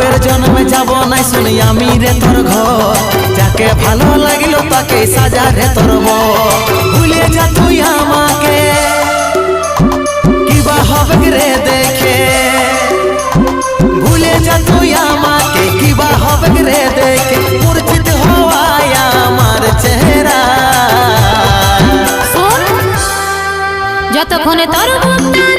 বাপের জন্মে যাব নাই শুনি আমি রে তোর ঘর। যাকে ভালো লাগিল তাকে সাজা রে তোর ভুলে যা তুই আমাকে কিবা হবে রে দেখে? ভুলে যা তুই আমাকে কিবা হবে রে দেখে? মূর্ছিত হওয়ায় আমার চেহারা। যতক্ষণে তোর ভক্তা